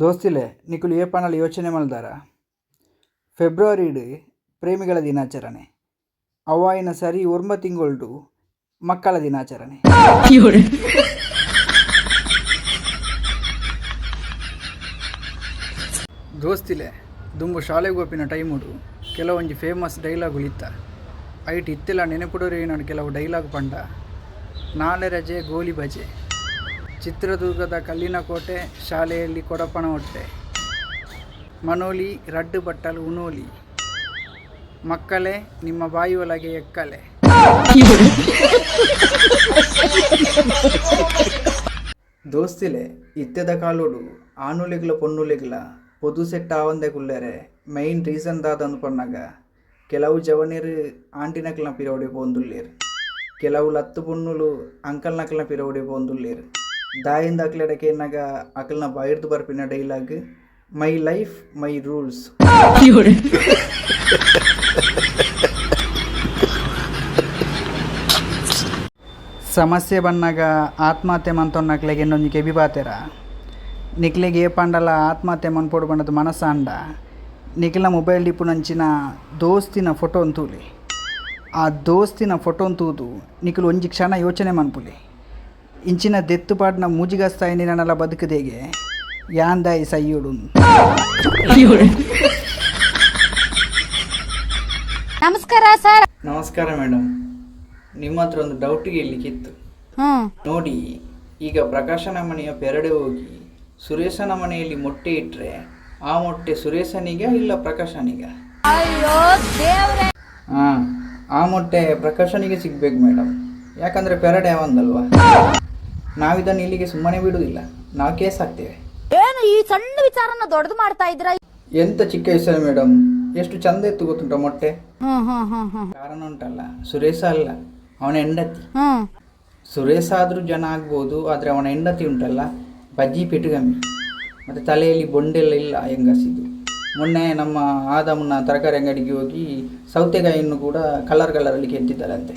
ದೋಸ್ತಿಲೆ ನಿಕುಲು ಏಪಾಣಲ್ಲಿ ಪಣಲು ಯೋಚನೆ ಮಲ್ದಾರ ಫೆಬ್ರವರಿಡ್ ಪ್ರೇಮಿಗಳ ದಿನಾಚರಣೆ. ಅವಾಯಿನ ಸರಿ ಒರ್ಮ ತಿಂಗಳು ಮಕ್ಕಳ ದಿನಾಚರಣೆ. ದೋಸ್ತಿಲೆ ದುಂಬು ಶಾಲೆಗೆ ಗೋಪಿನ ಟೈಮುಡು ಕೆಲವೊಂಜಿ ಫೇಮಸ್ ಡೈಲಾಗ್ ಇತ್ತ ಐಟ್ ಇತ್ತಿಲ್ಲ ನೆನಪುಡೋರಿ ನಾನು ಕೆಲವು ಡೈಲಾಗ್ ಪಂಡ. ನಾಳೆ ರಜೆ ಗೋಲಿ ಬಜೆ. ಚಿತ್ರದುರ್ಗದ ಕಲ್ಲಿನ ಕೋಟೆ ಶಾಲೆಯಲ್ಲಿ ಕೊಡಪಣ ಹೊಟ್ಟೆ. ಮನೋಲಿ, ರಡ್ಡು ಬಟ್ಟಲು, ಉನೋಲಿ. ಮಕ್ಕಳೇ, ನಿಮ್ಮ ಬಾಯಿ ಒಳಗೆ ಎಕ್ಕಲೆ. ದೋಸ್ತಿಲೆ, ಇತ್ತೆದ ಕಾಲೋಡು ಆನುಲೆಗ್ಲ ಪೊನ್ನುಲಿಗ್ಲ ಪೊದು ಸೆಟ್ ಆವಂದೆ ಗುಲ್ಲರೆ ಮೈನ್ ರೀಸನ್ ದಾದ ಅನ್ಕೊಂಡಾಗ ಕೆಲವು ಜವನಿರು ಆಂಟಿನಕ್ಲನ ಪಿರೋಡಿ ಪೋಂದುಲ್ಲೇರು. ಕೆಲವು ಲತ್ತು ಪೊನ್ನುಲು ಅಂಕಲ್ನಕ್ಲನ ಪಿರೋಡಿ ಪೋಂದುಲ್ಲೇರು. ದಾಯಿಂದ ಅಕ್ಲೆಡಕ್ಕೆ ಏನಾಗ ಅಕಲ್ನ ಬಾಯಿರ್ದು ಬರ್ಪಿನ dialogue my life my rules ಸಮಸ್ಯೆ ಬಂದಾಗ ಆತ್ಮಹತ್ಯೆ ಮಂತೊನ್ನಕ್ಲೆಗೆ ಇನ್ನೊಂದು ಕೆಬಿ ಬಾತೇರ. ನಿಕ್ಲೆಗೆ ಏ ಪಂಡಲ ಆತ್ಮಹತ್ಯೆ ಮನ್ಪೋಡು ಬಂಡದು ಮನಸ್ಸಾಂಡ ನಿಖಿಲ ಮೊಬೈಲ್ ಡಿಪ್ಪು ನಂಚಿನ ದೋಸ್ತಿನ ಫೋಟೋ ತೂಲಿ. ಆ ದೋಸ್ತಿನ ಫೋಟೋ ತೂದು ನಿಕ್ಲು ಒಂಜಿ ಕ್ಷಣ ಯೋಚನೆ ಮನ್ಪುಲಿ. ಇಂಚಿನ ದೆತ್ತುಪಾಡ್ನ ಮೂಜಿಗಸ್ತಾಯಿನಿ ನನ್ನಲ್ಲ ಬದುಕದೇಗೆ ಯಾಂದಾಯಿ ಸೈಯುಡು ನಮಸ್ಕಾರ ಸರ್. ನಮಸ್ಕಾರ ಮೇಡಮ್ ನಿಮ್ಮ ಹತ್ರ ಒಂದು ಡೌಟ್ ಕೇಳಲಿಕ್ಕಿತ್ತು ಹ್ಮ್ ನೋಡಿ ಈಗ ಪ್ರಕಾಶನ ಮನೆಯ ಪೆರಡೆ ಹೋಗಿ ಸುರೇಶನ ಮನೆಯಲ್ಲಿ ಮೊಟ್ಟೆ ಇಟ್ಟರೆ ಆ ಮೊಟ್ಟೆ ಸುರೇಶನಿಗ ಇಲ್ಲ ಪ್ರಕಾಶನಿಗ? ಅಯ್ಯೋ ದೇವ್ರೆ. ಹಾಂ ಆ ಮೊಟ್ಟೆ ಪ್ರಕಾಶನಿಗೆ ಸಿಗ್ಬೇಕು ಮೇಡಮ್ ಯಾಕಂದ್ರೆ ಪೆರಡೆ ಅವಂದಲ್ವಾ? ನಾವಿದನ್ನು ಇಲ್ಲಿಗೆ ಸುಮ್ಮನೆ ಬಿಡುವುದಿಲ್ಲ. ನಾವು ಕೇಸ್ ಹಾಕ್ತೇವೆ. ಏನು ಈ ಸಣ್ಣ ವಿಚಾರನ ದೊಡ್ಡದು ಮಾಡ್ತಾ ಇದ್ರ ಎಂತ ಚಿಕ್ಕ ಹೆಸರು ಮೇಡಮ್ ಎಷ್ಟು ಚಂದ ಇತ್ತು ಗೊತ್ತುಂಟ ಮೊಟ್ಟೆ? ಕಾರಣ ಉಂಟಲ್ಲ ಸುರೇಶ ಅಲ್ಲ ಅವನ ಹೆಂಡತಿ. ಸುರೇಶ ಆದ್ರೂ ಜನ ಆಗ್ಬೋದು ಆದ್ರೆ ಅವನ ಹೆಂಡತಿ ಉಂಟಲ್ಲ ಬಜ್ಜಿ ಪಿಟುಗಮ್ಮಿ. ಮತ್ತೆ ತಲೆಯಲ್ಲಿ ಬೊಂಡೆಲ್ಲ ಇಲ್ಲ ಹೆಂಗಸಿದ್ದು. ಮೊನ್ನೆ ನಮ್ಮ ಆದಮ್ಮನ ತರಕಾರಿ ಅಂಗಡಿಗೆ ಹೋಗಿ ಸೌತೆಕಾಯಿಯನ್ನು ಕೂಡ ಕಲರ್ ಕಲರಲ್ಲಿ ಕೆತ್ತಿದ್ದಾರಂತೆ.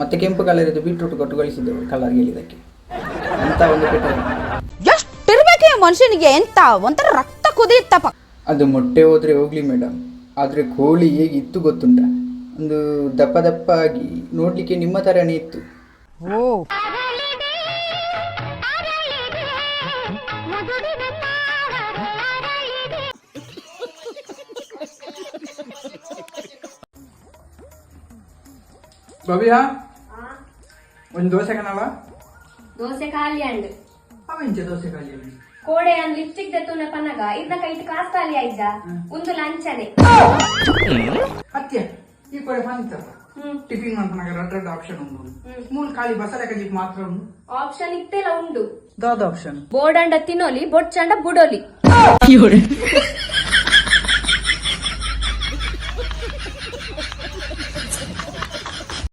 ಮತ್ತೆ ಕೆಂಪು ಕಲರ್ ಇದು ಬೀಟ್ರೂಟ್ ಕೊಟ್ಟು ಕಳಿಸಿದ್ದೆವು ಕಲರ್ ಗೆಲ್ಲಿದ್ದಕ್ಕೆ ಅಂತ ಒಂದು ಪೆಟುಗಮ್ಮಿ ಎಷ್ಟಿರ್ಬೇಕು ಈ ಮನುಷ್ಯನಿಗೆ ಎಂತ? ಒಂಥರ ರಕ್ತ ಕುದಿಯುತ್ತಪ್ಪ ಅದು ಮೊಟ್ಟೆ ಹೋದ್ರೆ ಹೋಗ್ಲಿ ಮೇಡಮ್ ಆದ್ರೆ ಕೋಳಿ ಹೇಗಿತ್ತು ಗೊತ್ತುಂಟ? ಒಂದು ದಪ್ಪ ದಪ್ಪ ಆಗಿ ನೋಡ್ಲಿಕ್ಕೆ ನಿಮ್ಮ ತರನೇ ಇತ್ತು. ಓ. ಭವ್ಯ ಒಂದು ದೋಸೆ ಕಣವ ದೋಸೆ ಖಾಲಿ ಅಂಡ್ ಅವ ಇಂಚೆ ದೋಸೆ ಖಾಲಿ ಕೋಡೆ ಅಂದ್ ಲಿಪ್ಸ್ಟಿಕ್ ದೆತ್ತುನ ಪನ್ನಗ ಇದ್ನ ಕೈಟ್ ಕಾಸ್ ಖಾಲಿ ಆಯ್ದ ಒಂದು ಲಂಚನೆ ಹತ್ಯ ಈ ಕಡೆ ಬಂತ ಹ್ಮ್ ಟಿಫಿನ್ ಮಾಡ್ಕೊಂಡಾಗ ರೆಡ್ ರೆಡ್ ಆಪ್ಷನ್ ಉಂಟು ಮೂಲ್ ಖಾಲಿ ಬಸಳೆ ಕಜಿಪ್ ಮಾತ್ರ ಉಂಟು ಆಪ್ಷನ್ ಇತ್ತೆಲ್ಲ ಉಂಡು ದಾದ ಆಪ್ಷನ್ ಬೋರ್ಡ್ ಅಂಡ ತಿನ್ನೋಲಿ ಬೊಡ್ಚಂಡ ಬುಡೋಲಿ